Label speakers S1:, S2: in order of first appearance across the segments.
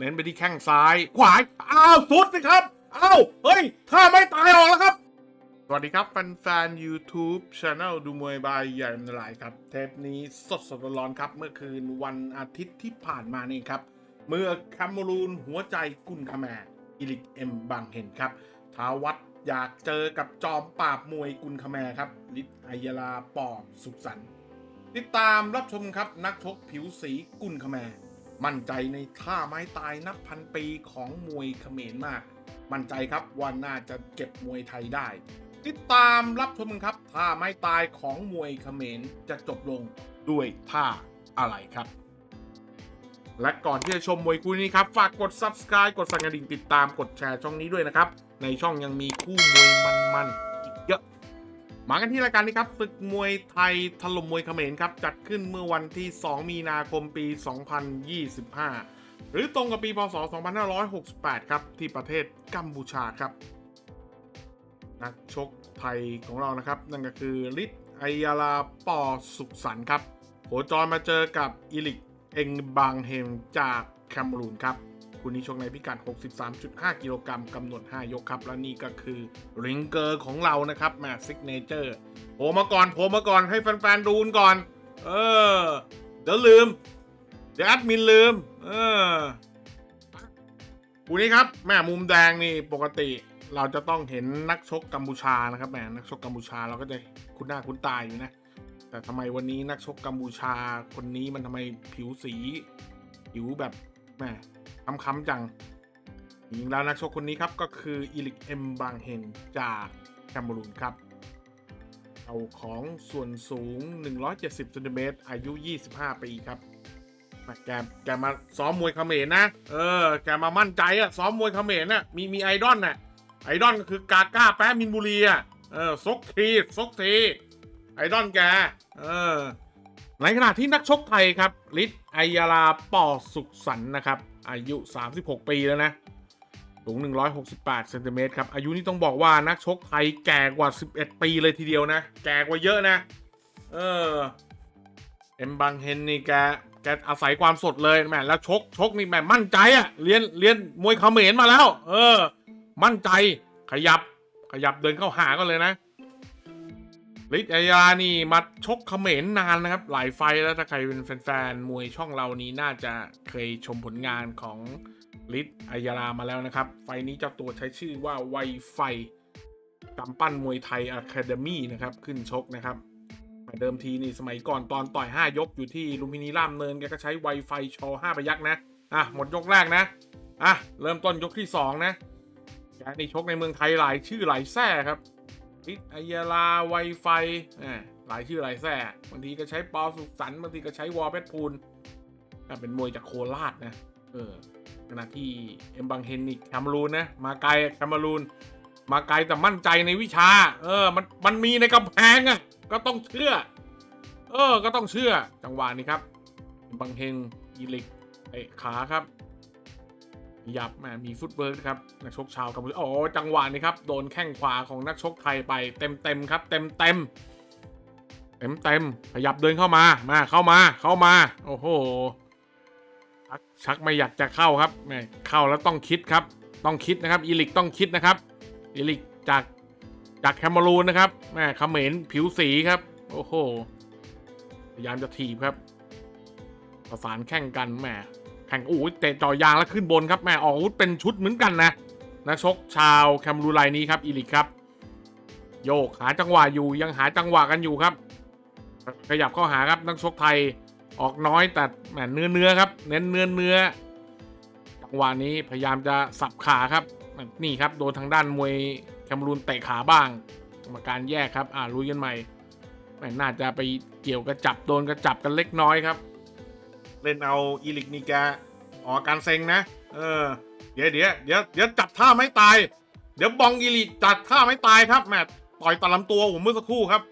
S1: เน้นไปที่แข้งซ้าย ขวาอ้าวสุดสิครับอ้าวเฮ้ยถ้าไม่ตายออกแล้วครับ สวัสดีครับแฟนๆ YouTube Channel ดูมวยบายใหญ่นลายครับ เทปนี้สดสดร้อนครับ เมื่อคืนวันอาทิตย์ที่ผ่านมานี่ครับ เมื่อแคมรูนหัวใจกุนคาแมอิลิกเอ็มบางเห็นครับท้าวัดอยากเจอกับจอมปราบมวยกุนคาแมครับลิศอัยลาปอสุขสันต์ติดตามรับชมครับนักชกผิวสีกุนคาแม มั่นใจในท่าไม้ตายนับพันปีของมวยเขมรมาก มั่นใจครับว่าน่าจะเก็บมวยไทยได้ ติดตามรับชมกันครับท่าไม้ตายของมวยเขมรจะจบลงด้วยท่าอะไรครับ และก่อนที่จะชมมวยคู่นี้ครับ ฝากกด subscribe กดสั่นกระดิ่งติดตามกดแชร์ช่องนี้ด้วยนะครับ ในช่องยังมีคู่มวยมันๆ มากันที่รายการนี้ครับศึกมวยไทยถล่มมวยเขมรครับจัดขึ้นเมื่อวันที่ 2 มีนาคมปี 2025 หรือตรงกับปีพศ 2568 ครับที่ประเทศกัมพูชาครับนักชกไทยของเรานะครับ นั่นก็คือฤทธิ์ไอยาลาปอสุขสันครับโคจรมาเจอกับอิลิกเองบางเฮมจากแคมรูนครับ คุณนี้ชกในพิกัด 63.5 กิโลกรัมกำหนด 5 ยกครับ และนี่ก็คือริงเกอร์ของเรานะครับแมซิกเนเจอร์โผล่มาก่อนโผล่มาก่อนให้แฟนๆดูกันก่อน เออ เดี๋ยวลืม เดี๋ยวแอดมินลืม เออคู่นี้ครับแม่มุมแดงนี่ปกติเราจะต้องเห็นนักชกกัมพูชานะครับแหมนักชกกัมพูชาเราก็จะคุ้นหน้าคุ้นตาอยู่นะ แต่ทำไมวันนี้นักชกกัมพูชาคนนี้มันทำไมผิวสี ผิวแบบแหม ค้ำๆจังจริงแล้วนักชกคนนี้ครับก็คืออิลิกเอ็มบางเฮนจากแคมรูนครับเอาของส่วนสูง 170ซนติเมตรอายุ 25 ปีครับแกแกมาซ้อมมวยเขมรนะ เออ แกมามั่นใจอะซ้อมมวยเขมรน่ะ มีมีไอดอลน่ะ ไอดอลก็คือกาก้าแป๊ะมินบุรีอะเออซกทีซกที ไอดอลแก เออ ในขณะที่นักชกไทยครับฤทธิ์ไอยาลาปอสุขสันนะครับ อายุ 36 ปีแล้วนะสูง 168เซนติเมตรครับ อายุนี่ต้องบอกว่านักชกไทยแก่กว่า 11 ปีเลยทีเดียวนะ แก่กว่าเยอะนะ เออ เอ็มบังเฮนนี่แก แกอาศัยความสดเลยแหมแล้วชก ชกนี่แหมมั่นใจอะเรียน เรียนมวยเขมรมาแล้ว เออ มั่นใจ ขยับ ขยับเดินเข้าหาก็เลยนะ ฤทธิ์อัยานี่มาชกเขมรนานนะครับ หลายไฟแล้วถ้าใครเป็นแฟนๆมวยช่องเรานี้น่าจะเคยชมผลงานของฤทธิ์อัยาลามาแล้วนะครับ ไฟนี้เจ้าตัวใช้ชื่อว่าไวไฟกำปั้นมวยไทยอะคาเดมี่นะครับ ขึ้นชกนะครับเดิมทีนี่สมัยก่อนตอนต่อย 5 ยกอยู่ที่ลุมพินีร่ามเนินแกก็ใช้ไวไฟชอ5ประยักนะ อะ หมดยกแรกนะ อะ เริ่มต้นยกที่สองนะแกนี่ชกในเมืองไทยหลายชื่อหลายแท่ครับ พิษอายาลาไวไฟอ่าหลายชื่อหลายแท่บางทีก็ใช้ปอสุขสันต์บางทีก็ใช้วอลเพชรพูลเป็นมวยจากโคราชนะ เออขณะที่เอ็มบังเฮนนี่แคมรูนนะ มาไกลแคมรูน มาไกลแต่มั่นใจในวิชา เออ มัน มันมีในกำแพงอะ่ะ ก็ต้องเชื่อ เออ ก็ต้องเชื่อ จังหวะนี้ครับ เอ็มบังเฮนยีลิกเตะขาครับ ยับแมมีฟุตเวิร์กครับนักชกชาวกัมพูชาโอ้จังหวะนี้ครับโดนแข้งขวาของนักชกไทยไปเต็มเต็มครับ เต็มเต็มเต็มเต็มขยับเดินเข้ามามาเข้ามาเข้ามา โอ้โหชักชักไม่อยากจะเข้าครับแหมเข้าแล้วต้องคิดครับ ต้องคิดนะครับอีลิกต้องคิดนะครับอีลิกจากจากแคมารูนนะครับแหมเขมรผิวสีครับ โอ้โหพยายามจะถีบครับ ประสานแข่งกันแหม แข่งโอ้ยเตะจ่อยางแล้วขึ้นบนครับแม่ออกอาวุธเป็นชุดเหมือนกันนะนักชกชาวแคมรูไลนี้ครับอีลิกครับ โยกหาจังหวะอยู่ยังหาจังหวะกันอยู่ครับ ขยับเข้าหาครับนักชกไทยออกน้อยแต่แหมเนื้อเนื้อครับ เน้นเนื้อเนื้อจังหวะนี้พยายามจะสับขาครับนี่ครับโดนทางด้านมวยแคมรูนเตะขาบ้างกรรมการแยกครับ อ่าลุยกันใหม่แหม่น่าจะไปเกี่ยวกระจับโดนกระจับกันเล็กน้อยครับ เล่นเอาอีลิกนี่แกออกอการเซ็งนะ เออ เดี๋ยวเดี๋ยวเดี๋ยวเดี๋ยวจับท่าไม่ตาย เดี๋ยวบองอีลิกจัดท่าไม่ตายครับแมต่อยตะลำตัวผมเมื่อสักครู่ครับ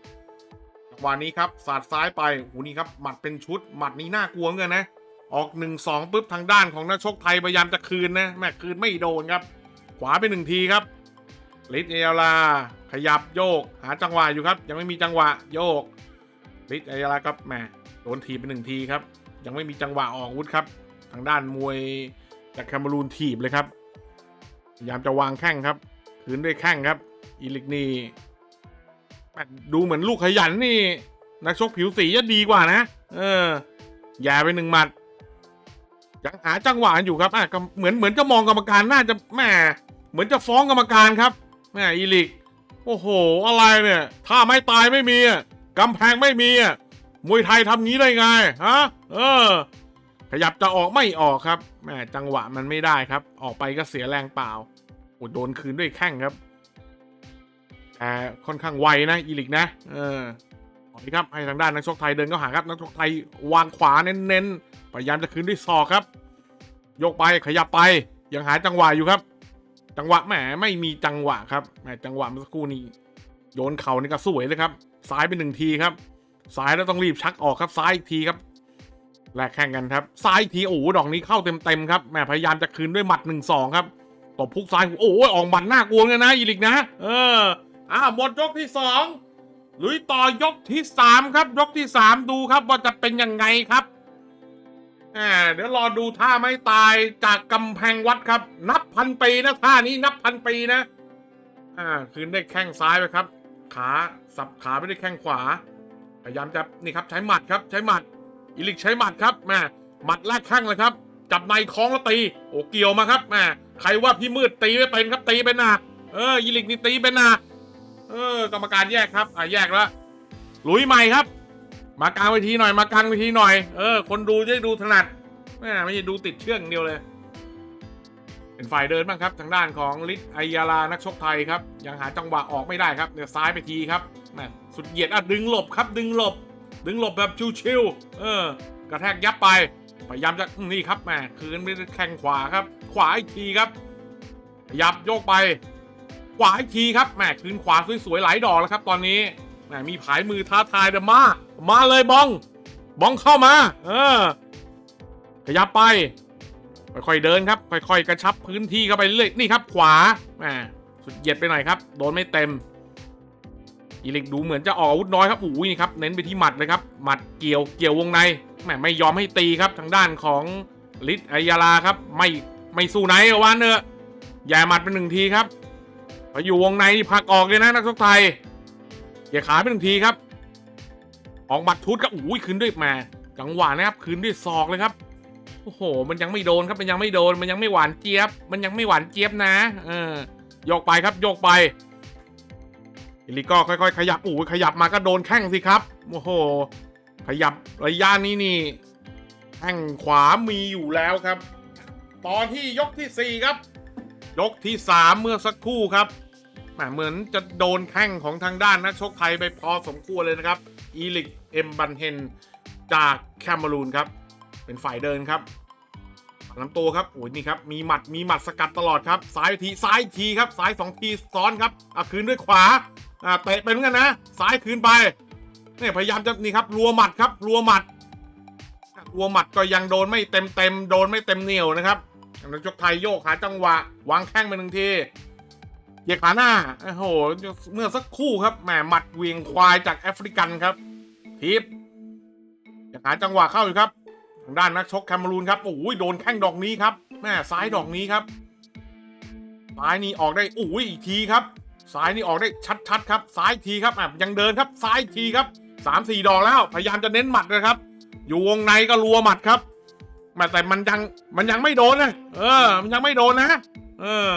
S1: จังหวะนี้ครับสาดซ้ายไปโหนี่ครับหมัดเป็นชุดหมัดนี้น่ากลัวเงินนะ ออกหนึ่งสองปุ๊บทางด้านของนักชกไทยพยายามจะคืนนะแม่คืนไม่โดนครับ ขวาไปหนึ่งทีครับลิทเอลาขยับโยก หาจังหวะอยู่ครับ ยังไม่มีจังหวะโยกลิทเอลาครับแหมโดนทีไปหนึ่งทีครับ ยังไม่มีจังหวะออกวุธครับ ทางด้านมวยจากแคมารูนถีบเลยครับพยายามจะวางแข้งครับคืนด้วยแข้งครับอีลิกนี่ดูเหมือนลูกขยันนี่ นักชกผิวสีจะดีกว่านะ เออแย่ไปหนึ่งหมัดยังหาจังหวะอยู่ครับอะก็เหมือนเหมือนจะมองกรรมการน่าจะแม่เหมือนจะฟ้องกรรมการครับแม่อีลิก โอ้โห อะไรเนี่ย ถ้าไม่ตายไม่มีอะกำแพงไม่มีอะ มวยไทยทำงี้ได้ไงฮะเออ ขยับจะออกไม่ออกครับแหม่จังหวะมันไม่ได้ครับ ออกไปก็เสียแรงเปล่าโอ้โดนคืนด้วยแข้งครับแต่ค่อนข้างไวนะอีลิกนะ เออขอครับให้ทางด้านนักชกไทยเดินเข้าหาครับนักชกไทยวางขวาเน้นๆพยายามจะคืนด้วยศอกครับ ยกไปขยับไปยังหาจังหวะอยู่ครับ จังหวะแหมไม่มีจังหวะครับแหมจังหวะเมื่อสักครู่นี้โยนเข่านี่ก็สวยเลยครับซ้ายไปหนึ่งทีครับ ซ้ายแล้วต้องรีบชักออกครับซ้ายอีกทีครับแลกแข่งกันครับซ้ายทีโอ้ดอกนี้เข้าเต็มๆครับแหมพยายามจะคืนด้วยหมัดหนึ่งสองครับตบพุกซ้ายโอ้โหออกหมัดหน่ากลัวเลยนะอีลิกนะ เอออ่าหมดยกที่สองลุยต่อยกที่สามครับ ยกที่สามดูครับว่าจะเป็นยังไงครับอ่าเดี๋ยวรอดูท่าไม่ตายจากกำแพงวัดครับ นับพันปีนะท่านี้นับพันปีนะอ่าคืนได้แข้งซ้ายไปครับ ขาสับขาไปด้แข้งขวา พยายามจะนี่ครับใช้หมัดครับใช้หมัดอิลิกใช้หมัดครับแม่หมัดแรกข้างเลยครับ จับในคล้องแล้วตีโอ้เกี่ยวมาครับแม่ใครว่าพี่มืดตีไม่เป็นครับตีเป็นหนักเอออิลิกนี่ตีเป็นหนักเออกรรมการแยกครับอ่าแยกแล้วลุยใหม่ครับ มากลางเวทีหน่อยมากลางเวทีหน่อยเออคนดูจะได้ดูถนัดแม่ไม่ใช่ดูติดเชื่องอย่างเดียวเลย เป็นฝ่ายเดินบ้างครับ ทางด้านของลิศไอยาลานักชกไทยครับ ยังหาจังหวะออกไม่ได้ครับเนี่ยซ้ายไปทีครับแม่สุดเหยียดอะดึงหลบครับ ดึงหลบ ดึงหลบแบบชิวๆเออ กระแทกยับไปพยายามจะนี่ครับแม่คืนไปแข้งขวาครับ ขวาอีกทีครับยับโยกไป ขวาอีกทีครับแม่คืนขวาสวยๆหลายดอกแล้วครับ ตอนนี้แม่มีผายมือท้าทายเดมา มาเลยบอง บองเข้ามา เออขยับไป ค่อยๆเดินครับ ค่อยๆกระชับพื้นที่เข้าไปเรื่อยนี่ครับ ขวาแหมสุดเหยียดไปหน่อยครับ โดนไม่เต็ม อีลิกดูเหมือนจะออกอาวุธน้อยครับอุ้ยนี่ครับ เน้นไปที่หมัดเลยครับ หมัดเกี่ยว เกี่ยววงในแหมไม่ยอมให้ตีครับ ทางด้านของลิศอายาลาครับ ไม่ไม่สู้ไหนเอาวันเนอะแย่หมัดเป็นหนึ่งทีครับพออยู่วงในนี่ผลักออกเลยนะนักชกไทยเหยียดขาเป็นหนึ่งทีครับ ออกหมัดชุดครับอุ้ยคืนด้วยแหมจังหวะนะครับคืนด้วยศอกเลยครับ อ้โห มันยังไม่โดนครับ มันยังไม่โดน มันยังไม่หวานเจี๊ยบ มันยังไม่หวานเจี๊ยบนะ เออ โยกไปครับ โยกไปอิลิก็ค่อยๆ ขยับ อู้ขยับมาก็โดนแข้งสิครับ โอ้โห ขยับระยะนี้นี่แข้งขวามีอยู่แล้วครับ ตอนที่ยกที่สี่ครับ ยกที่สามเมื่อสักครู่ครับแหมเหมือนจะโดนแข้งของทางด้านนักชกไทยไปพอสมควรเลยนะครับ อีลิก เอ็มบันเฮน จากแคนารูนครับ เป็นฝ่ายเดินครับลำตัวครับโอ้ยนี่ครับ มีหมัด มีหมัดสกัดตลอดครับ ซ้ายที ซ้ายทีครับ ซ้ายสองทีซ้อนครับอะคืนด้วยขวา อ่าเตะไปเหมือนกันนะ ซ้ายคืนไป เนี่ยพยายามจะนี่ครับ รัวหมัดครับ รัวหมัด รัวหมัดก็ยังโดนไม่เต็มเต็มโดนไม่เต็มเหนียวนะครับนักชกไทยโยกหาจังหวะ วางแข้งไปหนึ่งทีเหยียดขาหน้า โอ้โห เมื่อสักครู่ครับ แหมหมัดเวียงควายจากแอฟริกันครับทิปอยากหาจังหวะเข้าอยู่ครับางด้านนักชกแคมารูนครับโอ้ยโดนแข้งดอกนี้ครับแม่ซ้ายดอกนี้ครับซ้ายนี่ออกได้โอ้ยอีกทีครับซ้ายนี่ออกได้ชัดๆครับซ้ายทีครับอะยังเดินครับซ้ายทีครับสามสี่ดอกแล้วพยายามจะเน้นหมัดนะครับ อยู่วงในก็รัวหมัดครับแม่แต่มันยังมันยังไม่โดนนะเออ มันยังไม่โดนนะเออ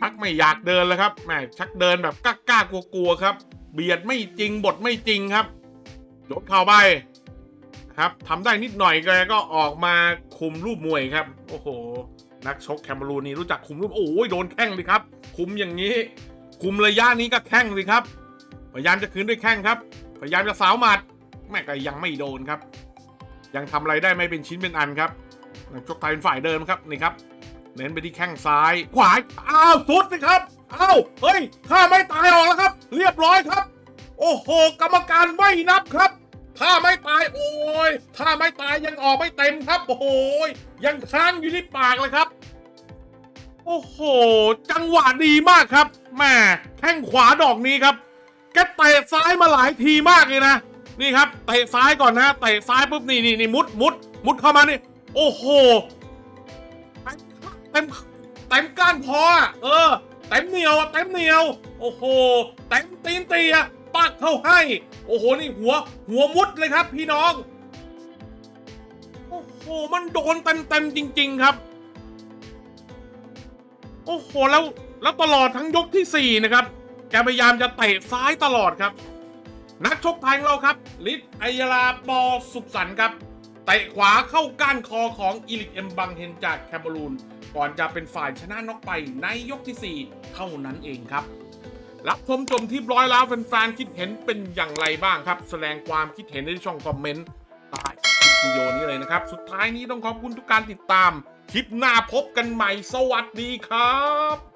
S1: ชักไม่อยากเดินเลยครับแหม่ชักเดินแบบกล้ากลัวๆครับ เบียดไม่จริงบทไม่จริงครับยกเข่าไป ครับทำได้นิดหน่อยแกก็ออกมาคุมรูปมวยครับ โอ้โห นักชกแคมารูนี่รู้จักคุมรูป โอ้ยโดนแข้งเลยครับ คุมอย่างนี้ คุมระยะนี้ก็แข้งเลยครับ พยายามจะคืนด้วยแข้งครับ พยายามจะสาวหมัด แม่ก็ยังไม่โดนครับ ยังทำอะไรได้ไม่เป็นชิ้นเป็นอันครับนักชกไทยเป็นฝ่ายเดิมครับนี่ครับ เน้นไปที่แข้งซ้าย ขวา อ้าวสุดสิครับ อ้าว เฮ้ยถ้าไม่ตายออกแล้วครับ เรียบร้อยครับ โอ้โห กรรมการไม่นับครับ ถ้าไม่ตายโอ้ยถ้าไม่ตายยังออกไม่เต็มครับ โอ้โหยังค้างอยู่ที่ปากเลยครับ โอ้โห จังหวะดีมากครับแม่แข้งขวาดอกนี้ครับแกเตะซ้ายมาหลายทีมากเลยนะนี่ครับเตะซ้ายก่อนนะเตะซ้ายปุ๊บนี่นี่นี่มุดมุดมุดเข้ามานี่ โอ้โหเต็มเต็มก้านคออเออเต็มเหนียวเต็มเหนียว โอ้โหเต็มตีนเตีย ปักเข้าให้ โอ้โห นี่หัว หัวมุดเลยครับพี่น้อง โอ้โห มันโดนเต็มเต็มๆจริง ๆครับ โอ้โห แล้ว แล้วตลอดทั้งยกที่ 4 นะครับ แกพยายามจะเตะซ้ายตลอดครับ นักชกไทยของเราครับลิศอัยราปอสุขสันครับเตะขวาเข้าก้านคอของอิลิกเอ็มบังเฮนจากแคเมรูนก่อนจะเป็นฝ่ายชนะน็อกไปในยกที่ 4 เท่านั้นเองครับ รับชมจมที่ร้อยแล้วแฟนๆคิดเห็นเป็นอย่างไรบ้างครับ แสดงความคิดเห็นในช่องคอมเมนต์ใต้คลิปวิดีโอนี้เลยนะครับ สุดท้ายนี้ต้องขอบคุณทุกการติดตาม คลิปหน้าพบกันใหม่สวัสดีครับ